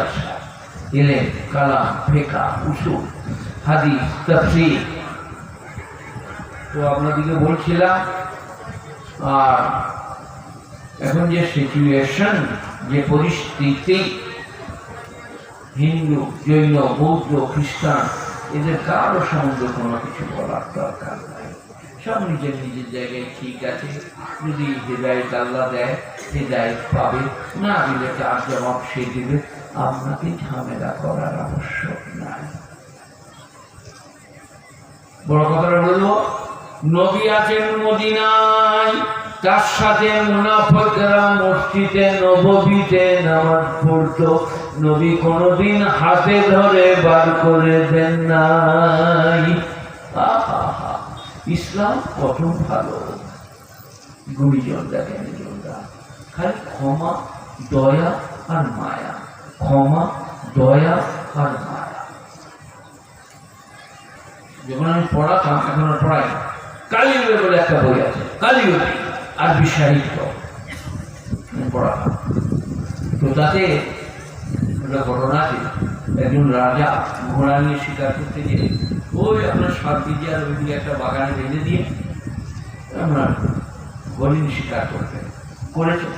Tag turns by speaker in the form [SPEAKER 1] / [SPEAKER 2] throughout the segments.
[SPEAKER 1] জালসা এলেন কালাম ফেকা উসুল হাদিস তফসির তো আপনাদেরকে বলছিলাম, আর এখন যে সিচুয়েশন যে পরিস্থিতি, হিন্দু, জৈন, বৌদ্ধ, খ্রিস্টান, এদের কারও সম্বন্ধে কোনো কিছু বলার দরকার নাই। সব নিজের নিজের জায়গায় ঠিক আছে। যদি হৃদায়ত আল্লাহ দেয়, হৃদায়ত পাবে। না দিলে তার জবাব সে দিবে। আপনাকে ঝামেলা করার আবশ্যক নাই। বড় কথাটা বলব নবী আছেন মদিনায়, তার সাথে মুনাফকরা মসজিদে, নববীতে নামাজ পড়তো। নবী কোনোদিন হাতে ধরে বার করে দেন নাই। ইসলাম কত ভালো। গুণীজন দেখেন খালি ক্ষমা, দয়া আর মায়া। ক্ষমা, দয়া আর মায়া যখন আমি পড়াতাম, এখন আর পড়াই কালিউগে বলে একটা বই আছে কালিউগে আর বিশাহিত আমি পড়াতাম। তো তাতে একটা ঘটনা আছে। একজন রাজা ঘোড়া নিয়ে শিকার করতে গিয়ে ওই আপনার সাত দিকে আর ওইদিকে একটা বাগানে বেঁধে দিয়ে আপনার হরিণ শিকার করবে করেছে।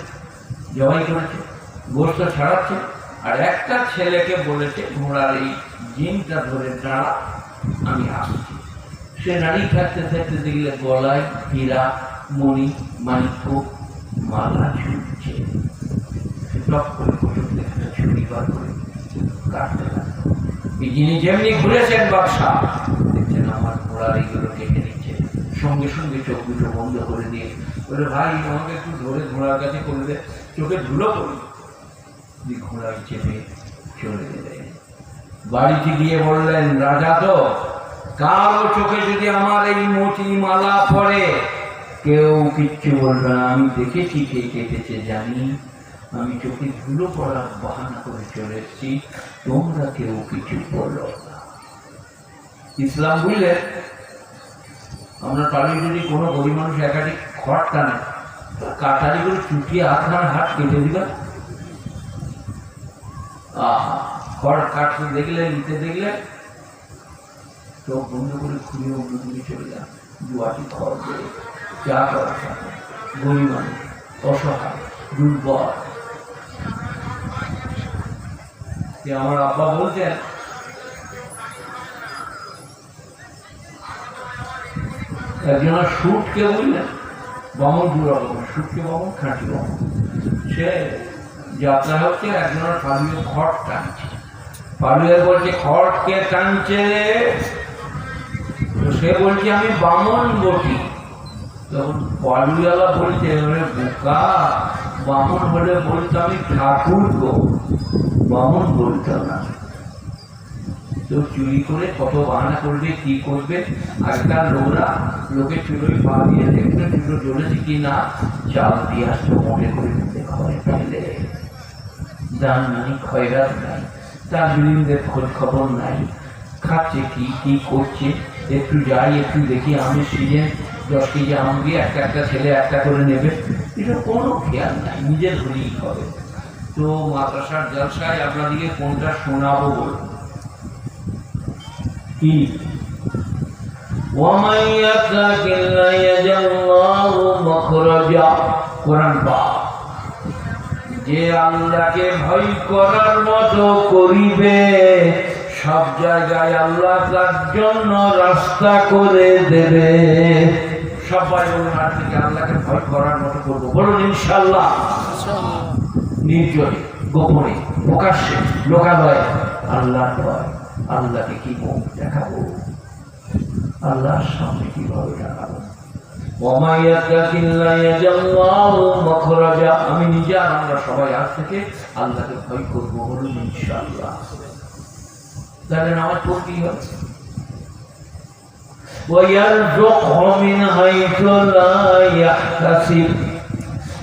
[SPEAKER 1] জবাই করেছে। গোস্ত ছাড়াচ্ছে। আর একটা ছেলেকে বলেছে, ঘোড়ার এই জিনটা ধরে দাঁড়া, আমি আসছি। সে নারী থাকতে থাকতে দেখলে গলায় হীরা, মণি মানিক্য মালা দেখতে ছুরি বার করে কাটতে লাগল। এই যিনি যেমনি ঘুরেছেন বাক্সা দেখছেন আমার ঘোড়ার এইগুলো কেটে নিচ্ছে। সঙ্গে সঙ্গে চোখ দুটো বন্ধ করে দিয়ে বলে, ভাই, আমাকে একটু ধরে ঘোড়ার কাছে করে দে চোখে ধুলো করি দিয়ে ঘোড়ায় চেপে চলে গেলেন। বাড়িতে গিয়ে বললেন, রাজা তো, কারও চোখে যদি আমার এই মোটি মালা পড়ে, কেউ কিচ্ছু বলবে না। আমি দেখেছি কে কেটেছে জানি। আমি চোখে ধুলো পড়ার বাহানা করে চলে এসেছি। তোমরা কেউ কিছু বলো না। ইসলাম বুঝলে আমরা পালি যদি কোনো গরিব মানুষ একাধিক খড় টানে কাটারি করে চুটিয়ে আপনার হাত কেটে দিবে খড় কাটতে দেখলে, নিতে দেখলে, চোখ বন্ধ করে ঘুরে অন্যদিকে চলে যান। দুয়াটি খড় দেবে যা করার সাথে গরিব মানুষ, অসহায়, দুর্বল। আমার আব্বা বলতেন একজন সুটকে বুঝলেন বামন দু সুটকে বামন, খাঁটি বামন। সে যাত্রা হচ্ছে একজনের পালুয়ে খড় টানছে। পালুয়ে বলছে খড় কে টানছে? সে বলছে, আমি বামন বটি। তখন পালুয়ালা বলছে, ওরে বোকা, বামন হলে বলতো আমি ঠাকুর গো। বামন বলতো না। তো চুরি করে কত বাহানা করবে, কি করবে? আগেকার লোকরা লোকে চুলোই পা দিয়ে দেখবে, চুলো জ্বলেছে কি না চাল দিয়ে আসতো মনে করে ঘরে ফেলে দান নাই খয়রাত নাই তার বিলিন্দের খোঁজ খবর নাই খাচ্ছে কি কি করছে একটু যাই একটু দেখি আমি সিজেন দশ কেজি আম দিয়ে একটা একটা ছেলে একটা করে নেবে এটা কোনো খেয়াল নাই নিজের হলেই হবে তো মাদ্রাসার জলসায় আপনাদেরকে কোনটা শোনাবো বলুন কি ومن يتق الله يجعل الله مخرجا কোরআন পাক যে আল্লাহকে ভয় করার মতো করিবে, সব জায়গায় আল্লাহ তার জন্য রাস্তা করে দেবে। সবাই আর থেকে আল্লাহকে ভয় করার মতো করব। বলুন ইনশাল্লাহ নির্জনে, গোপনে, প্রকাশ্যে, লোকালয়ে আল্লাহ ভয়, আল্লাহকে কি মুখ দেখাবো? আল্লাহর সামনে কীভাবে দেখাবো? আমি নিজে আর আমরা সবাই আজ থেকে আল্লাহকে ভয় করব বলুন আমার কি হচ্ছে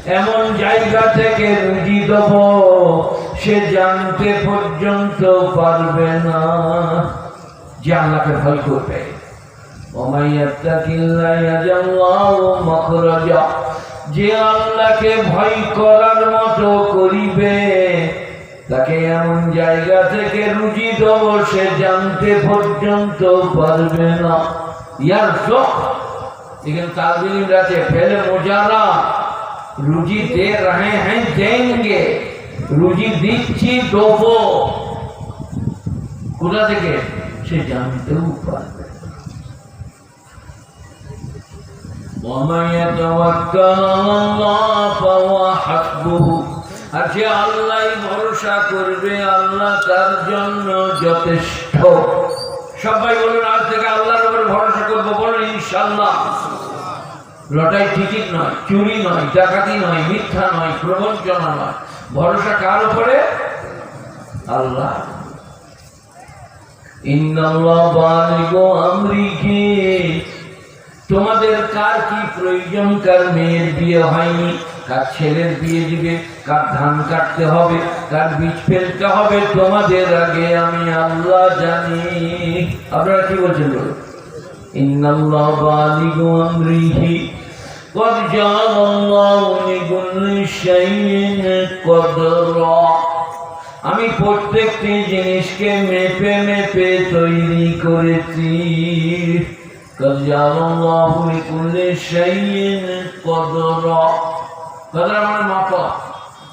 [SPEAKER 1] এমন জায়গা থেকে রুজি দেব, সে জানতে পর্যন্ত পারবে না। যে আল্লাহকে ভয় করবে। ومن يتق الله يجعل له مخرجا যে আল্লাহকে ভয় করার মতো করিবে তাকে এমন জায়গা থেকে রুজি দেব সে জানতে পর্যন্ত পারবে না ইয়ার শোক लेकिन तालबिल रहते पहले मुजारा रुचि दे रहे हैं देंगे রুজি দিচ্ছি দেবো কোথা থেকে সে জানতেও পারবে ومن يتوكل على الله فهو حسبه আর যে আল্লাহ ভরসা করবে আল্লাহ তার জন্য যথেষ্ট সবাই বলুন আজ থেকে আল্লাহর উপর ভরসা করবো বলুন ইনশাল্লাহ লটাই টিকিট নয় চুরি নয় ডাকাতি নয় মিথ্যা নয় প্রবঞ্চনা নয় ভরসা কার উপরে আল্লাহ ইন্নাল্লাহ বালিগু আমরিহি তোমাদের কার কি প্রয়োজন? কার মেয়ের বিয়ে হয়নি, কার ছেলের বিয়ে দিবে, কার ধান কাটতে হবে, কার বীজ ফেলতে হবে, তোমাদের আগে আমি আল্লাহ জানি। আপনারা কি বলছেন বলুন? আমি প্রত্যেকটি জিনিসকে মেপে মেপে তৈরি করেছি। قد جعل الله لكل شيء قدرا قدر মানে মাপা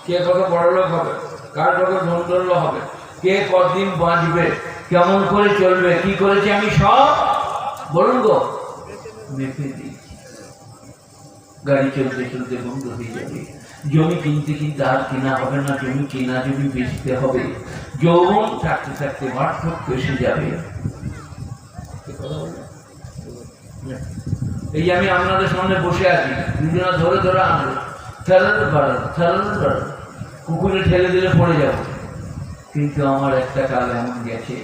[SPEAKER 1] কে কত বড় লোক হবে কার কত ধনদল্য হবে কে কতদিন বাঁচবে কেমন করে চলবে কি করেছি আমি সব বলুন গো মেপে দিই গাড়ি চলতে চলতে বন্ধ হয়ে যাবে জমি কিনতে কিনতে আর কেনা হবে না জমি কেনা জমি বেচতে হবে যৌবন থাকতে থাকতে বার্ধক্য এসে যাবে এই আমি আপনাদের সামনে বসে আছি, দুজনা ধরে ধরে আনলো ঠেলার বাড়াল ঠেলার বাড়াল কুকুরে ঠেলে দিলে পড়ে যাব। কিন্তু আমার একটা কাল এমন গেছে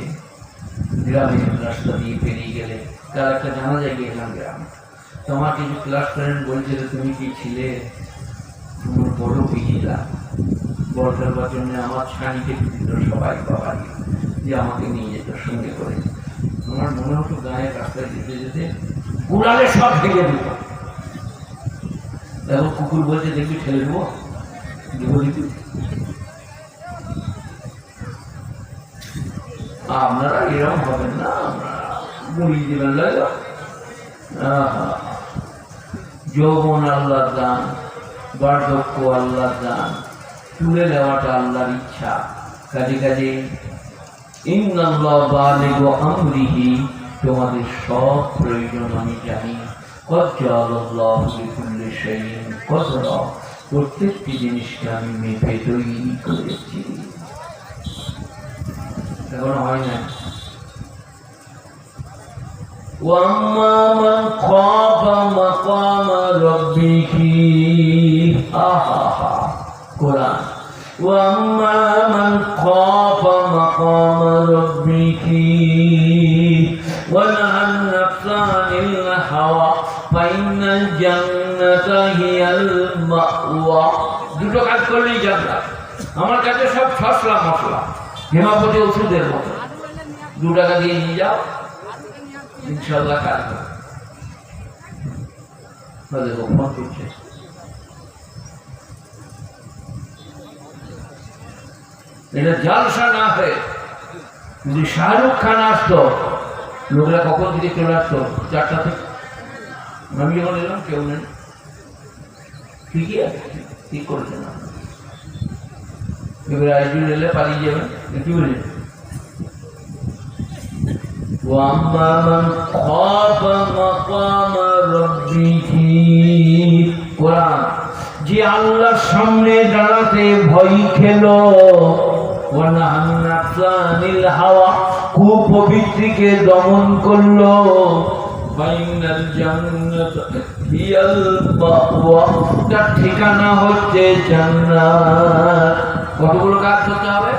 [SPEAKER 1] গ্রামের রাস্তা দিয়ে পেরিয়ে গেলে তার একটা জানা যায় গেলাম গ্রামে। তোমার কিছু ক্লাস ফ্রেন্ড বলছিল, তুমি কি ছিলে? তোমার বড় পিছিলা। বড় ফেলবার জন্য আমার ছানিকে সবাই বাবা যে আমাকে নিয়ে যেত সঙ্গে করে। আমার মনে হতো গায়ের রাস্তায় যেতে যেতে কুড়ালে সব ভেঙে দিত এখন কুকুর বলছে, দেখবি, ঠেলে দেবো। আপনারা এরকম হবেন না দেবেন যৌবন আল্লাহ দান, বার্ধক্য দান, তুলে নেওয়াটা আল্লাহর ইচ্ছা। কাজে কাজে তোমাদের সব প্রয়োজন আমি জানি কজ্জালাল্লাহু লিকুল্লি শাইইন কদরা প্রত্যেকটি জিনিসকে আমি মেপে তৈরি করেছি এখনো হয় না واما من خاف مقام ربه آها قرآن واما من خاف مقام ربه ونهى النفس عن الهوى فإن الجنة هي المأوى দুটো কাজ করলেই জানলাম আমার কাছে সব ছসলা মশলা হেমাপতি ওষুধের মতো দু টাকা দিয়ে নিয়ে যাও ইনশাল্লাহ কাজ হবে তাদের ফোন করছে এটা জালসা না হয়ে যদি শাহরুখ খান আসতো লোকরা কখন থেকে চলে আসতো চারটা থেকে আমি যখন এলাম কেউ নেই ঠিকই আছে ঠিক করেছেন আপনারা। এবারে আইজুল এলে পালিয়ে যাবেন কি বলি واما من خاف مقام ربه কোরআন যে আল্লাহর সামনে দাঁড়াতে ভয় খেল ওয়ানাহান্নাফসানিল হাওয়া, কুপবিত্রিকে দমন করল। ঠিকানা হচ্ছে কতগুলো কাজ করতে হবে?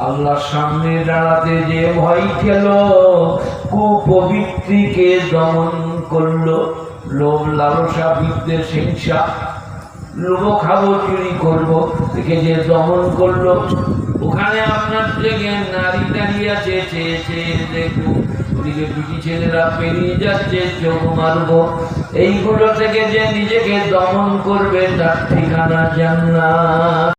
[SPEAKER 1] আল্লাহর সামনে দাঁড়াতে যে ভয় খেল, কুপবিত্রীকে দমন করল। লোভ লালসা বিদ্বেষ হিংসা লোভ খাব চুরি করব, একে যে দমন করল, ওখানে আপনার থেকে নারী দাঁড়িয়ে আছে চেয়ে চেয়ে দেখুন ওদিকে দুটি ছেলেরা পেরিয়ে যাচ্ছে, চোখ মারব। এইগুলো থেকে যে নিজেকে দমন করবে, তার ঠিকানা জান্নাত।